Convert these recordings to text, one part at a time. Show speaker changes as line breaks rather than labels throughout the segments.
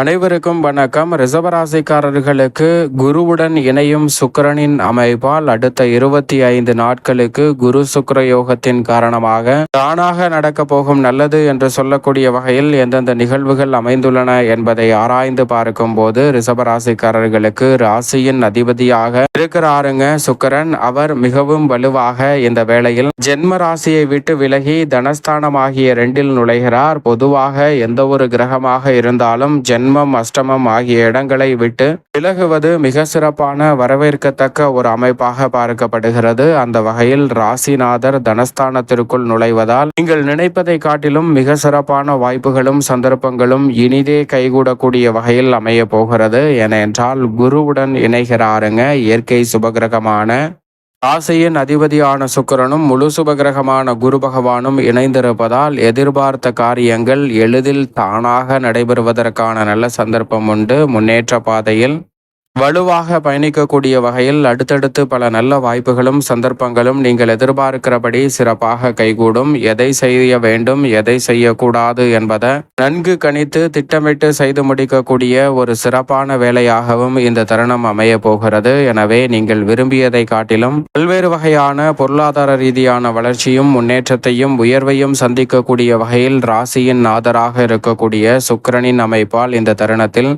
அனைவருக்கும் வணக்கம். ரிசவராசிக்காரர்களுக்கு குருவுடன் இணையும் சுக்கிரனின் அமைப்பால் அடுத்த இருபத்தி ஐந்து நாட்களுக்கு குரு சுக்கர யோகத்தின் காரணமாக தானாக நடக்க போகும் நல்லது என்று சொல்லக்கூடிய வகையில் எந்தெந்த நிகழ்வுகள் அமைந்துள்ளன என்பதை ஆராய்ந்து பார்க்கும் போது ரிசவராசிக்காரர்களுக்கு ராசியின் அதிபதியாக இருக்கிறாருங்க சுக்கிரன். அவர் மிகவும் வலுவாக இந்த வேளையில் ஜென்ம ராசியை விட்டு விலகி தனஸ்தானமாகிய ரெண்டில் நுழைகிறார். பொதுவாக எந்த ஒரு கிரகமாக இருந்தாலும் ஜென்மம் அஷ்டமம் ஆகிய இடங்களை விட்டு விலகுவது மிக சிறப்பான வரவேற்கத்தக்க ஒரு அமைப்பாக பார்க்கப்படுகிறது. அந்த வகையில் ராசிநாதர் தனஸ்தானத்திற்குள் நுழைவதால் நீங்கள் நினைப்பதை காட்டிலும் மிக சிறப்பான வாய்ப்புகளும் சந்தர்ப்பங்களும் இனிதே கைகூடக்கூடிய வகையில் அமைய போகிறது. ஏனென்றால் குருவுடன் இணைகிறாருங்க. இயற்கை சுபகிரகமான ராசியின் அதிபதியான சுக்கிரனும் முழு சுபகிரகமான குரு பகவானும் இணைந்திருப்பதால் எதிர்பார்த்த காரியங்கள் எளிதில் தானாக நடைபெறுவதற்கான நல்ல சந்தர்ப்பம் உண்டு. முன்னேற்ற பாதையில் வலுவாக பயணிக்கக்கூடிய வகையில் அடுத்தடுத்து பல நல்ல வாய்ப்புகளும் சந்தர்ப்பங்களும் நீங்கள் எதிர்பார்க்கிறபடி சிறப்பாக கைகூடும். எதை செய்ய வேண்டும் எதை செய்யக்கூடாது என்பதை நன்கு கணித்து திட்டமிட்டு செய்து முடிக்கக்கூடிய ஒரு சிறப்பான வேலையாகவும் இந்த தருணம் அமைய போகிறது. எனவே நீங்கள் விரும்பியதை காட்டிலும் பல்வேறு வகையான பொருளாதார ரீதியான வளர்ச்சியும் முன்னேற்றத்தையும் உயர்வையும் சந்திக்கக்கூடிய வகையில் ராசியின் நாதராக இருக்கக்கூடிய சுக்கரனின் அமைப்பால் இந்த தருணத்தில்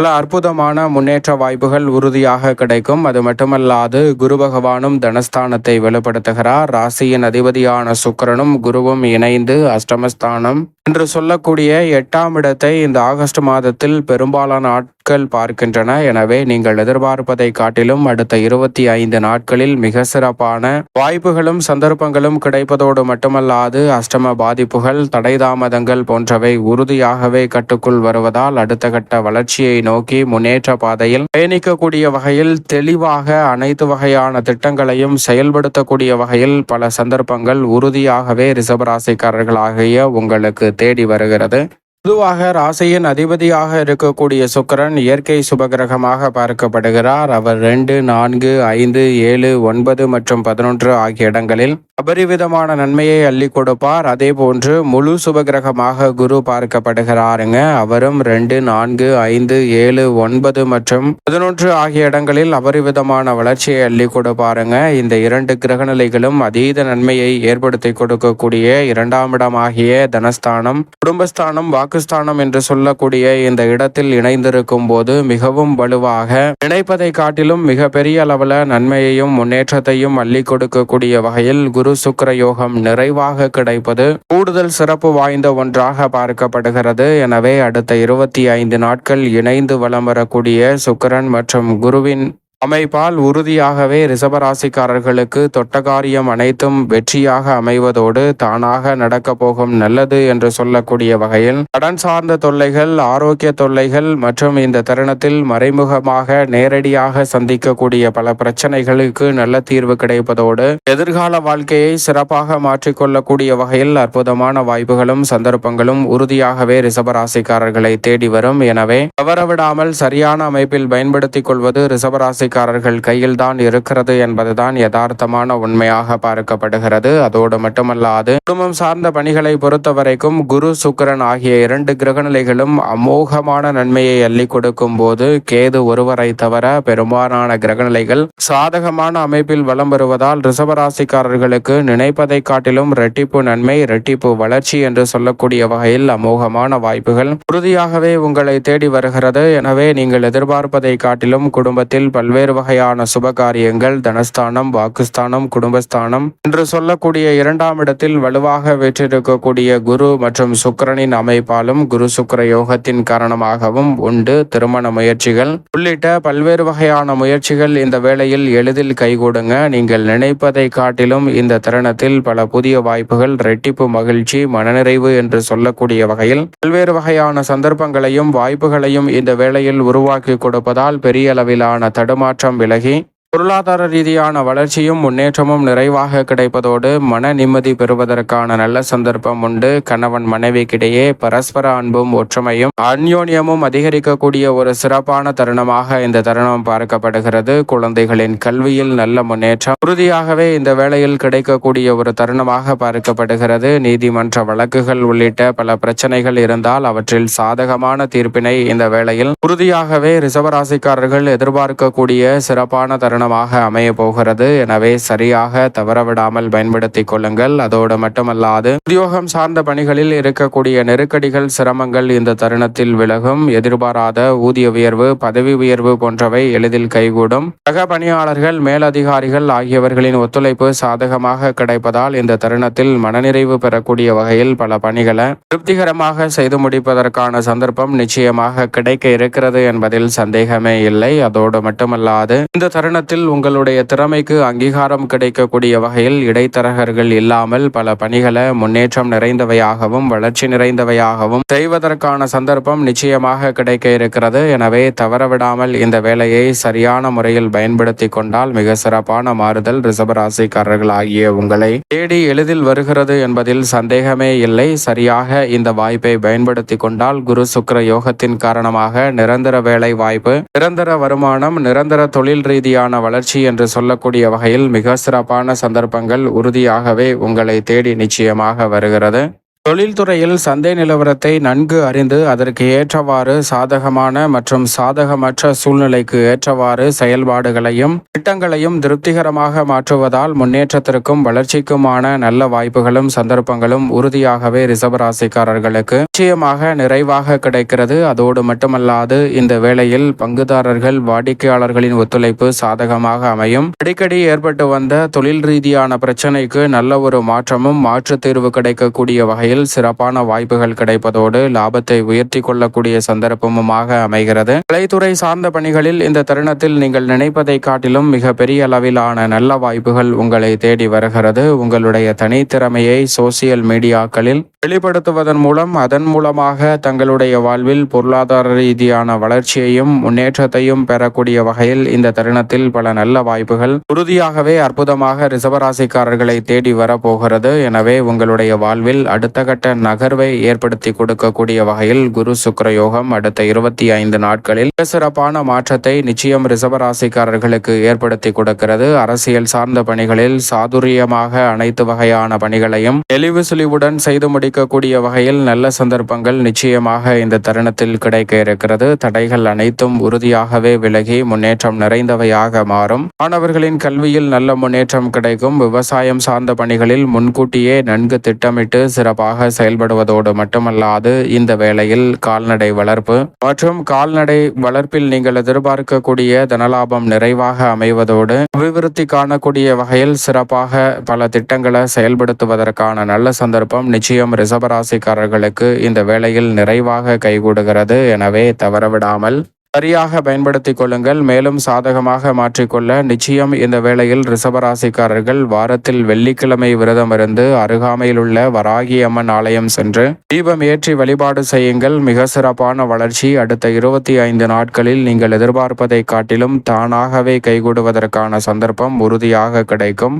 பல அற்புதமான முன்னேற்ற வாய்ப்புகள் உறுதியாக கிடைக்கும். அது மட்டுமல்லாது குரு பகவானும் தனஸ்தானத்தை வெளிப்படுத்துகிறார். ராசியின் அதிபதியான சுக்கிரனும் குருவும் இணைந்து அஷ்டமஸ்தானம். என்று சொல்லக்கூடிய எட்டாம் இடத்தை இந்த ஆகஸ்ட் மாதத்தில் பெரும்பாலான நாட்கள் பார்க்கின்றன. எனவே நீங்கள் எதிர்பார்ப்பதை காட்டிலும் அடுத்த இருபத்தி ஐந்து நாட்களில் மிக சிறப்பான வாய்ப்புகளும் சந்தர்ப்பங்களும் கிடைப்பதோடு மட்டுமல்லாது அஷ்டம பாதிப்புகள் தடைதாமதங்கள் போன்றவை உறுதியாகவே கட்டுக்குள் வருவதால் அடுத்த கட்ட வளர்ச்சியை நோக்கி முன்னேற்ற பாதையில் பயணிக்கக்கூடிய வகையில் தெளிவாக அனைத்து வகையான திட்டங்களையும் செயல்படுத்தக்கூடிய வகையில் பல சந்தர்ப்பங்கள் உறுதியாகவே ரிசபராசிக்காரர்களாகிய உங்களுக்கு தேடி வருகிறது. பொதுவாக ராசியின் அதிபதியாக இருக்கக்கூடிய சுக்கிரன் இயற்கை சுபகிரகமாக பார்க்கப்படுகிறார். அவர் ரெண்டு நான்கு ஐந்து ஏழு ஒன்பது மற்றும் பதினொன்று ஆகிய இடங்களில் அபரிவிதமான நன்மையை அள்ளி கொடுப்பார். அதே போன்று முழு சுபகிரகமாக குரு பார்க்கப்படுகிறாருங்க. அவரும் ரெண்டு நான்கு ஐந்து ஏழு ஒன்பது மற்றும் பதினொன்று ஆகிய இடங்களில் அபரிவிதமான வளர்ச்சியை அள்ளி கொடுப்பாருங்க. இந்த இரண்டு கிரகநிலைகளும் அதீத நன்மையை ஏற்படுத்தி கொடுக்கக்கூடிய இரண்டாம் இடமாகிய தனஸ்தானம் குடும்பஸ்தானம் வாக்கு பாகிஸ்தானம் என்று சொல்லக்கூடிய இந்த இடத்தில் இணைந்திருக்கும் போது மிகவும் வலுவாக நினைப்பதை காட்டிலும் மிக பெரிய அளவில் நன்மையையும் முன்னேற்றத்தையும் அள்ளி கொடுக்கக்கூடிய வகையில் குரு சுக்கிர யோகம் நிறைவாக கிடைப்பது கூடுதல் சிறப்பு வாய்ந்த ஒன்றாக பார்க்கப்படுகிறது. எனவே அடுத்த இருபத்தி ஐந்து நாட்கள் இணைந்து வலம் வரக்கூடிய சுக்கிரன் மற்றும் குருவின் அமைப்பால் உறுதியாகவே ரிசபராசிக்காரர்களுக்கு தொட்டகாரியம் அனைத்தும் வெற்றியாக அமைவதோடு தானாக நடக்கப் போகும் நல்லது என்று சொல்லக்கூடிய வகையில் கடன் சார்ந்த தொல்லைகள் ஆரோக்கிய தொல்லைகள் மற்றும் இந்த தருணத்தில் மறைமுகமாக நேரடியாக சந்திக்கக்கூடிய பல பிரச்சனைகளுக்கு நல்ல தீர்வு கிடைப்பதோடு எதிர்கால வாழ்க்கையை சிறப்பாக மாற்றிக்கொள்ளக்கூடிய வகையில் அற்புதமான வாய்ப்புகளும் சந்தர்ப்பங்களும் உறுதியாகவே ரிசபராசிக்காரர்களை தேடி வரும். எனவே தவறவிடாமல் சரியான அமைப்பில் பயன்படுத்திக் கொள்வது ரிசபராசி ராசிக்காரர்கள் கையில் தான் இருக்கிறது என்பதுதான் யதார்த்தமான உண்மையாக பார்க்கப்படுகிறது. அதோடு மட்டுமல்லாது குடும்பம் சார்ந்த பணிகளை பொறுத்த வரைக்கும் குரு சுக்கிரன் ஆகிய இரண்டு கிரகநிலைகளும் அமோகமான நன்மையை அள்ளி கொடுக்கும் போது கேது ஒருவரை தவிர பெரும்பாலான கிரகநிலைகள் சாதகமான அமைப்பில் வலம் வருவதால் ரிசவராசிக்காரர்களுக்கு நினைப்பதை காட்டிலும் ரெட்டிப்பு நன்மை ரெட்டிப்பு வளர்ச்சி என்று சொல்லக்கூடிய வகையில் அமோகமான வாய்ப்புகள் உறுதியாகவே உங்களை தேடி வருகிறது. எனவே நீங்கள் எதிர்பார்ப்பதை காட்டிலும் குடும்பத்தில் பல்வேறு பல்வேறு வகையான சுப காரியங்கள் தனஸ்தானம் வாக்குஸ்தானம் குடும்பஸ்தானம் என்று சொல்லக்கூடிய இரண்டாம் இடத்தில் வலுவாக வெற்றிருக்கக்கூடிய குரு மற்றும் சுக்கரனின் அமைப்பாலும் குரு சுக்கர யோகத்தின் காரணமாகவும் உண்டு. திருமண முயற்சிகள் உள்ளிட்ட பல்வேறு வகையான முயற்சிகள் இந்த வேளையில் எளிதில் கைகூடுங்க. நீங்கள் நினைப்பதை காட்டிலும் இந்த தருணத்தில் பல புதிய வாய்ப்புகள் ரெட்டிப்பு மகிழ்ச்சி மனநிறைவு என்று சொல்லக்கூடிய வகையில் பல்வேறு வகையான சந்தர்ப்பங்களையும் வாய்ப்புகளையும் இந்த வேளையில் உருவாக்கி கொடுப்பதால் பெரிய அளவிலான ஏமாற்றம் விலகி பொருளாதார ரீதியான வளர்ச்சியும் முன்னேற்றமும் நிறைவாக கிடைப்பதோடு மன நிம்மதி பெறுவதற்கான நல்ல சந்தர்ப்பம் உண்டு. கணவன் மனைவிக்கிடையே பரஸ்பர அன்பும் ஒற்றுமையும் அந்யோன்யமும் அதிகரிக்கக்கூடிய ஒரு சிறப்பான தருணமாக இந்த தருணம் பார்க்கப்படுகிறது. குழந்தைகளின் கல்வியில் நல்ல முன்னேற்றம் உறுதியாகவே இந்த வேளையில் கிடைக்கக்கூடிய ஒரு தருணமாக பார்க்கப்படுகிறது. நீதிமன்ற வழக்குகள் உள்ளிட்ட பல பிரச்சனைகள் இருந்தால் அவற்றில் சாதகமான தீர்ப்பினை இந்த வேளையில் உறுதியாகவே ரிசவராசிக்காரர்கள் எதிர்பார்க்கக்கூடிய சிறப்பான தருணம் தருணமாக அமைய போகிறது எனவே சரியாக தவறவிடாமல் பயன்படுத்திக் கொள்ளுங்கள். அதோடு மட்டுமல்லாது உத்தியோகம் சார்ந்த பணிகளில் இருக்கக்கூடிய நெருக்கடிகள் சிரமங்கள் இந்த தருணத்தில் விலகும். எதிர்பாராத ஊதிய உயர்வு பதவி உயர்வு போன்றவை எளிதில் கைகூடும். சக பணியாளர்கள் மேலதிகாரிகள் ஆகியவர்களின் ஒத்துழைப்பு சாதகமாக கிடைப்பதால் இந்த தருணத்தில் மனநிறைவு பெறக்கூடிய வகையில் பல பணிகளை திருப்திகரமாக செய்து முடிப்பதற்கான சந்தர்ப்பம் நிச்சயமாக கிடைக்க இருக்கிறது என்பதில் சந்தேகமே இல்லை. அதோடு மட்டுமல்லாது இந்த தருணத்தில் உங்களுடைய திறமைக்கு அங்கீகாரம் கிடைக்கக்கூடிய வகையில் இடைத்தரகர்கள் இல்லாமல் பல பணிகளை முன்னேற்றம் நிறைந்தவையாகவும் வளர்ச்சி நிறைந்தவையாகவும் செய்வதற்கான சந்தர்ப்பம் நிச்சயமாக கிடைக்க இருக்கிறது. எனவே தவறவிடாமல் இந்த வேலையை சரியான முறையில் பயன்படுத்தி கொண்டால் மிக சிறப்பான மாறுதல் ரிசபராசிக்காரர்கள் ஆகிய உங்களை தேடி எளிதில் வருகிறது என்பதில் சந்தேகமே இல்லை. சரியாக இந்த வாய்ப்பை பயன்படுத்தி கொண்டால் குரு சுக்கர யோகத்தின் காரணமாக நிரந்தர வேலை வாய்ப்பு நிரந்தர வருமானம் நிரந்தர தொழில் ரீதியான வளர்ச்சி என்று சொல்லக்கூடிய வகையில் மிக சிறப்பான சந்தர்ப்பங்கள் உறுதியாகவே உங்களை தேடி நிச்சயமாக வருகிறது. தொழில்துறையில் சந்தை நிலவரத்தை நன்கு அறிந்து அதற்கு ஏற்றவாறு சாதகமான மற்றும் சாதகமற்ற சூழ்நிலைக்கு ஏற்றவாறு செயல்பாடுகளையும் திட்டங்களையும் திருப்திகரமாக மாற்றுவதால் முன்னேற்றத்திற்கும் வளர்ச்சிக்குமான நல்ல வாய்ப்புகளும் சந்தர்ப்பங்களும் உறுதியாகவே ரிசர்வராசிக்காரர்களுக்கு நிச்சயமாக நிறைவாக கிடைக்கிறது. அதோடு மட்டுமல்லாது இந்த வேளையில் பங்குதாரர்கள் வாடிக்கையாளர்களின் ஒத்துழைப்பு சாதகமாக அமையும். அடிக்கடி ஏற்பட்டு வந்த தொழில் ரீதியான பிரச்சினைக்கு நல்ல ஒரு மாற்றமும் மாற்று தீர்வு கிடைக்கக்கூடிய வகையில் சிறப்பான வாய்ப்புகள் கிடைப்பதோடு லாபத்தை உயர்த்தி கொள்ளக்கூடிய சந்தர்ப்பமுமாக அமைகிறது. கலைத்துறை சார்ந்த பணிகளில் இந்த தருணத்தில் நீங்கள் நினைப்பதை காட்டிலும் மிக பெரிய அளவிலான நல்ல வாய்ப்புகள் உங்களை தேடி வருகிறது. உங்களுடைய தனித்திறமையை சோசியல் மீடியாக்களில் வெளிப்படுத்துவதன் மூலம் அதன் மூலமாக தங்களுடைய வாழ்வில் பொருளாதார ரீதியான வளர்ச்சியையும் முன்னேற்றத்தையும் பெறக்கூடிய வகையில் இந்த தருணத்தில் பல நல்ல வாய்ப்புகள் உறுதியாகவே அற்புதமாக ரிசவராசிக்காரர்களை தேடி வரப்போகிறது. எனவே உங்களுடைய வாழ்வில் அடுத்த கட்ட நகர்வை ஏற்படுத்தி கொடுக்கக்கூடிய வகையில் குரு சுக்கர யோகம் அடுத்த இருபத்தி ஐந்து நாட்களில் சிறப்பான மாற்றத்தை நிச்சயம் ரிசவராசிக்காரர்களுக்கு ஏற்படுத்தி கொடுக்கிறது. அரசியல் சார்ந்த பணிகளில் சாதுரியமாக அனைத்து வகையான பணிகளையும் தெளிவு சுழிவுடன் செய்து முடிக்கக்கூடிய வகையில் நல்ல சந்தர்ப்பங்கள் நிச்சயமாக இந்த தருணத்தில் கிடைக்க இருக்கிறது. தடைகள் அனைத்தும் உறுதியாகவே விலகி முன்னேற்றம் நிறைந்தவையாக மாறும். மாணவர்களின் கல்வியில் நல்ல முன்னேற்றம் கிடைக்கும். விவசாயம் சார்ந்த பணிகளில் முன்கூட்டியே நன்கு திட்டமிட்டு சிறப்பாக செயல்படுவதோடு மட்டுமல்லாது இந்த வேளையில் கால்நடை வளர்ப்பு மற்றும் கால்நடை வளர்ப்பில் நீங்கள் எதிர்பார்க்கக்கூடிய தனலாபம் நிறைவாக அமைவதோடு அபிவிருத்தி காணக்கூடிய வகையில் சிறப்பாக பல திட்டங்களை செயல்படுத்துவதற்கான நல்ல சந்தர்ப்பம் நிச்சயம் ரிசபராசிக்காரர்களுக்கு இந்த வேளையில் நிறைவாக கைகூடுகிறது. எனவே தவறவிடாமல் சரியாக பயன்படுத்திக் கொள்ளுங்கள். மேலும் சாதகமாக மாற்றிக்கொள்ள நிச்சயம் இந்த வேளையில் ரிசபராசிக்காரர்கள் வாரத்தில் வெள்ளிக்கிழமை விரதம் இருந்து அருகாமையில் உள்ள வராகி அம்மன் ஆலயம் சென்று தீபம் ஏற்றி வழிபாடு செய்யுங்கள். மிக சிறப்பான வளர்ச்சி. அடுத்த இருபத்தி ஐந்து நாட்களில் நீங்கள் எதிர்பார்ப்பதை காட்டிலும் தானாகவே கைகூடுவதற்கான சந்தர்ப்பம் உறுதியாக கிடைக்கும்.